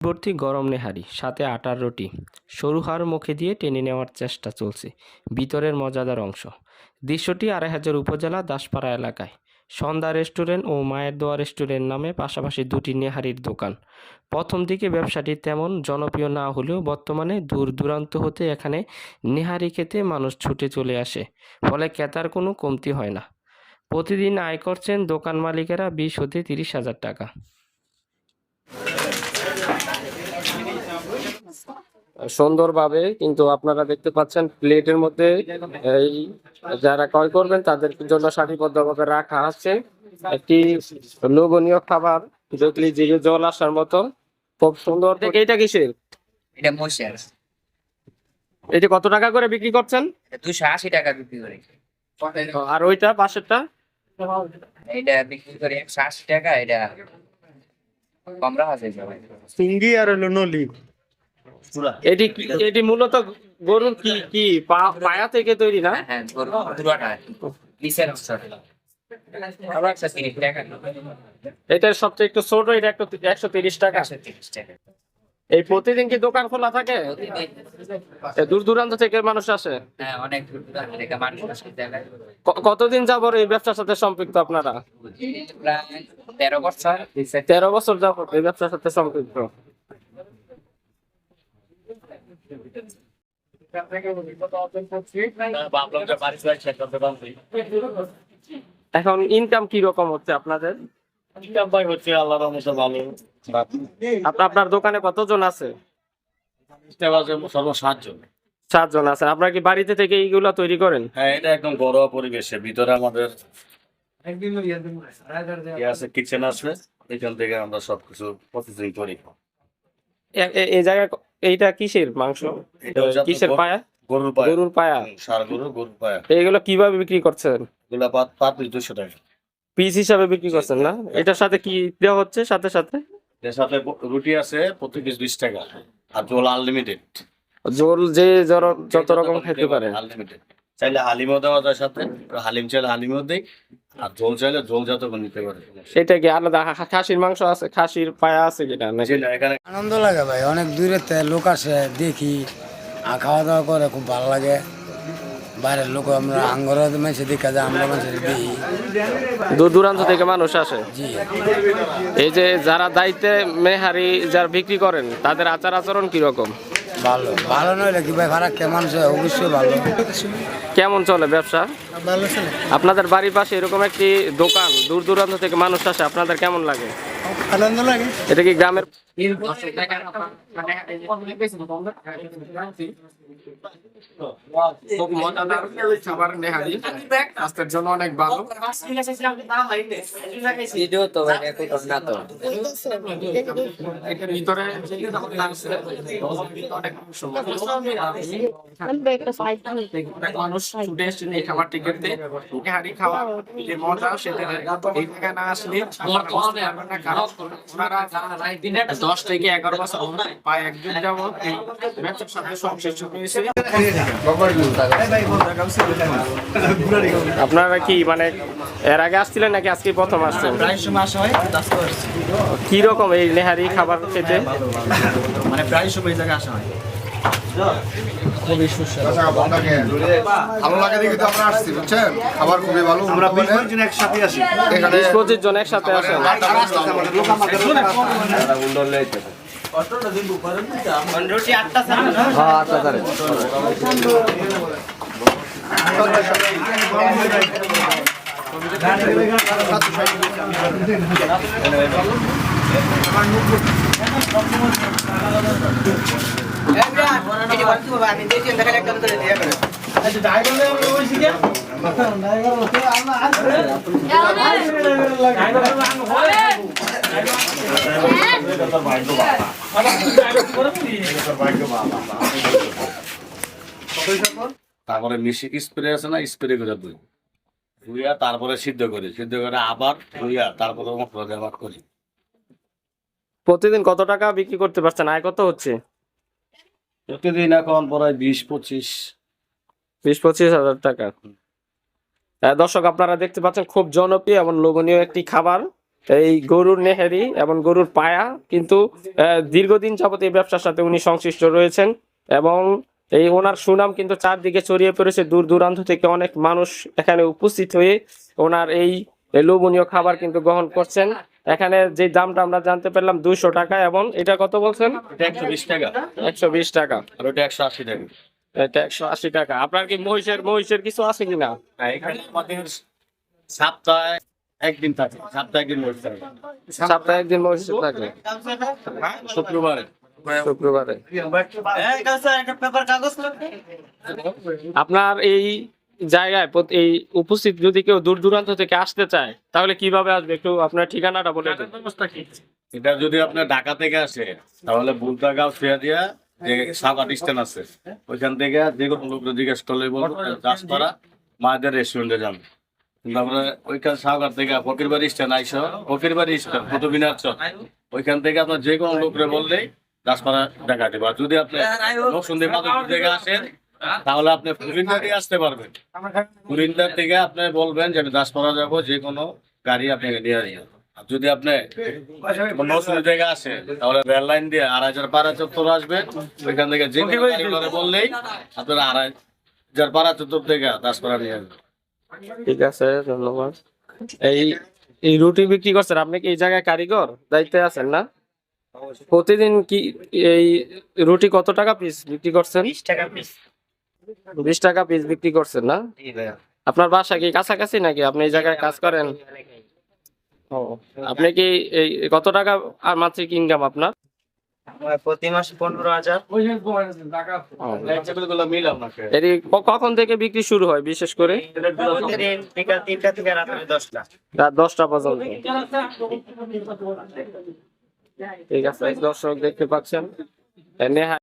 ভর্তি গরম নেহারি, সাথে আটার রুটি। সরু হাড় মুখে দিয়ে টেনে নেওয়ার চেষ্টা চলছে। ভিতরের মজাদার অংশ। দৃশ্যটি আড়াই হাজার উপজেলা দাসপাড়া এলাকায়। সন্ধ্যা রেস্টুরেন্ট ও মায়ের দোয়া রেস্টুরেন্ট নামে পাশাপাশি দুটি নেহারির দোকান। প্রথম দিকে ব্যবসাটি তেমন জনপ্রিয় না হলেও বর্তমানে দূর দূরান্ত হতে এখানে নেহারি খেতে মানুষ ছুটে চলে আসে, ফলে ক্রেতার কোনো কমতি হয় না। প্রতিদিন আয় করছেন দোকান মালিকেরা বিশ হতে তিরিশ হাজার টাকা। সুন্দরভাবে কিন্তু আপনারা দেখতে পাচ্ছেন প্লেটের মধ্যে এই যারা ক্রয় করবেন তাদের জন্য সারিবদ্ধভাবে রাখা আছে। একটি লোভনীয় খাবার দেখলে জিভে জল আসার মতো। খুব সুন্দর এটা কিসের? এটা মহিষের। এটি কত টাকা করে বিক্রি করছেন? দুশো আশি টাকা বিক্রি করি। আর ওইটা পাশেরটা? এটা বিক্রি করি একশো আশি টাকা এটা কম রাখা যায় সবাই। সিঙ্গি আর হলো নলি। এটি এটি মূলত গরুর কি কি পায়া থেকে তৈরি না? হ্যাঁ হ্যাঁ এটার সবচেয়ে একটু ছোট এটা একটু একশো তিরিশ টাকা। এই প্রতিদিন কি দোকান খোলা থাকে? দূর দূরান্ত থেকে মানুষ আসে? হ্যাঁ অনেক থেকে মানুষ আসে কতদিন যাবর এই ব্যবসার সাথে সম্পৃক্ত আপনারা? তেরো বছর তেরো বছর যাবত এই ব্যবসার সাথে সম্পৃক্ত। এখন ইনকাম কি রকম হচ্ছে আপনাদের? ভাই হচ্ছে আল্লাহর রহমতে ভালো। আপনার আপনার দোকানে কতজন আছে? সাতজন সাতজন আছে আপনারা কি বাড়িতে থেকে এইগুলা তৈরি করেন? হ্যাঁ এটা একদম ঘরোয়া পরিবেশে। ভিতরে আমাদের ইয়ে আছে কিচেন আছে। এখান থেকে আমরা সবকিছু প্রসেসিং করি। এই জায়গায় এইটা কিসের মাংস? কিসের পায়া? গরুর পায়া। গরুর পায়া। সার গরু গরুর পায়া। এইগুলো কীভাবে বিক্রি করছেন? এগুলা পাত দুশো টাকা। পিস হিসাবে বিক্রি করছেন না? এটার সাথে কি দেওয়া হচ্ছে সাথে সাথে? এর সাথে রুটি আছে প্রতি পিস বিশ টাকা। আর জল আনলিমিটেড জোল যে যত রকম খেতে পারে। আনলিমিটেড চাইলে হালিমও দেওয়া যায় সাথে হালিম চাইলে হালিমও দেই। আর জল চাইলে জল যত নিতে পারে। সেটা কি আলাদা? খাসির মাংস আছে খাসির পায়া আছে কিনা এখানে আনন্দ লাগে ভাই অনেক দূরেতে লোক আসে দেখি আর খাওয়া দাওয়া করে খুব ভালো লাগে। বাইরের লোক আমরা আঙ্গর মানুষের দেখা যায় আমরা মানুষের দিই দূর দূরান্ত থেকে মানুষ আসে? জি। এই যে যারা দায়িত্বে মেহারি যারা বিক্রি করেন তাদের আচার আচরণ কীরকম? ভালো। ভালো নইলে কি ভাই ফারাক কে অবশ্যই ভালো। কেমন চলে ব্যবসা? ভালো চলে। আপনাদের বাড়ির পাশে এরকম একটি দোকান দূর দূরান্ত থেকে মানুষ আসে আপনাদের কেমন লাগে? আনন্দ লাগে। এটা কি গ্রামের খুব মজাদার খাবার নেহারি স্বাস্থ্যের জন্য অনেক ভালো। ভিডিও তো না তো। এটার ভিতরে অনেক অনেক মানুষ ছুটে এই খাবারটি খেতে নেহারি খাওয়া যে মজা সেটা এই জায়গায় না আসলে দশ থেকে এগারো বছর ব্যবসার সাথে হয়েছে আপনারা কি মানে এর আগে আসছিলেন নাকি? আজকে প্রথম আসছেন? প্রায় সময় আসা হয় কি রকম এই নেহারি খাবার খেতে? মানে প্রায় সময় এই জায়গায় আসা হয়। ভালো লাগে দেখে তো আমরা আসছি বুঝছেন? খাবার খুবই ভালো আমরা বিশ জন একসাথে আসি। এখানে পঁচিশ জন একসাথে আসেন? আমি দিয়েছি দেখালে একদম করে দিয়ে আচ্ছা ড্রাইভার আমি বলছি যে ড্রাইভার বলতে আমরা আসবে ড্রাইভার আমি হবে ড্রাইভার তারপরে মিশি স্প্রে আছে না স্প্রে করে দুই ধুইয়া তারপরে সিদ্ধ করি সিদ্ধ করে আবার ধুইয়া তারপরে মশলা করি। প্রতিদিন কত টাকা বিক্রি করতে পারছেন? আয় কত হচ্ছে? প্রতিদিন এখন প্রায় বিশ পঁচিশ। বিশ পঁচিশ হাজার টাকা। দর্শক আপনারা দেখতে পাচ্ছেন খুব জনপ্রিয় এবং লোভনীয় একটি খাবার। এই গরুর নেহেরি এবং গরুর পায়া কিন্তু দীর্ঘদিন যাবত এই ব্যবসার সাথে উনি সংশ্লিষ্ট রয়েছেন এবং এই ওনার সুনাম কিন্তু চারদিকে ছড়িয়ে পড়েছে দূর দূরান্ত থেকে অনেক মানুষ এখানে উপস্থিত হয়ে ওনার এই লোভনীয় খাবার কিন্তু গ্রহণ করছেন। এখানে যে দামটা আমরা জানতে পারলাম দুইশো টাকা এবং এটা কত বলছেন? একশো বিশ টাকা। একশো বিশ টাকা। আর ওটা একশো আশি টাকা। এটা একশো আশি টাকা। আপনার কি মহিষের মহিষের কিছু আছে কিনা? এখানে সপ্তাহে একদিন থাকে সপ্তাহে একদিন বসে থাকে। সপ্তাহে একদিন থাকে। শুক্রবারে। শুক্রবারে। আপনার এই জায়গায় এই উপস্থিত যদি কেউ দূর দূরান্ত থেকে আসতে চায় তাহলে কীভাবে আসবে? একটু আপনার ঠিকানাটা বলে দিন। এটা যদি আপনার ঢাকা থেকে আসে তাহলে বুলতাগাঁও ফিয়া দিয়া যে সাগাট স্ট্যান্ড আছে ওইখান থেকে যে কোনো লোক জিজ্ঞেস করলে বলব দাসপাড়া মায়েদের রেস্টুরেন্টে যান। তারপরে ওইখান সাগার থেকে ফকিরবাড়ি স্ট্যান্ড ওইখান থেকে আপনার যে কোনো লোকরে দাসপাড়া দেখা দেবে আসেন, তাহলে আপনি আসতে পারবেন। ফুরিন্দার থেকে আপনি বলবেন যে, আমি দাসপাড়া যাব, যে কোনো গাড়ি আপনাকে নিয়ে আসবেন। যদি আপনি নসুন্দি থেকে আসে তাহলে রেল লাইন দিয়ে আড়াই হাজার পাড়া চত্বর আসবেন। ওইখান থেকে যে বললেই আপনারা আড়াই হাজার পাড়া চত্বর থেকে দাসপাড়া নিয়ে আসবেন। ঠিক আছে ধন্যবাদ। এই এই রুটি বিক্রি করছেন আপনি কি এই জায়গায় কারিগর? দায়িত্বে আছেন না? প্রতিদিন কি এই রুটি কত টাকা পিস বিক্রি করছেন? বিশ টাকা পিস বিশ টাকা পিস বিক্রি করছেন না? আপনার বাসা কি কাছাকাছি নাকি? আপনি এই জায়গায় কাজ করেন? ও আপনি কি এই কত টাকা আর মাত্রিক ইনকাম আপনার? কখন থেকে বিক্রি শুরু হয় বিশেষ করে? প্রতিদিন বিকাল তিনটা থেকে দশটা। রাত দশটা পর্যন্ত। ঠিক আছে। দর্শক দেখতে পাচ্ছেন। নেহা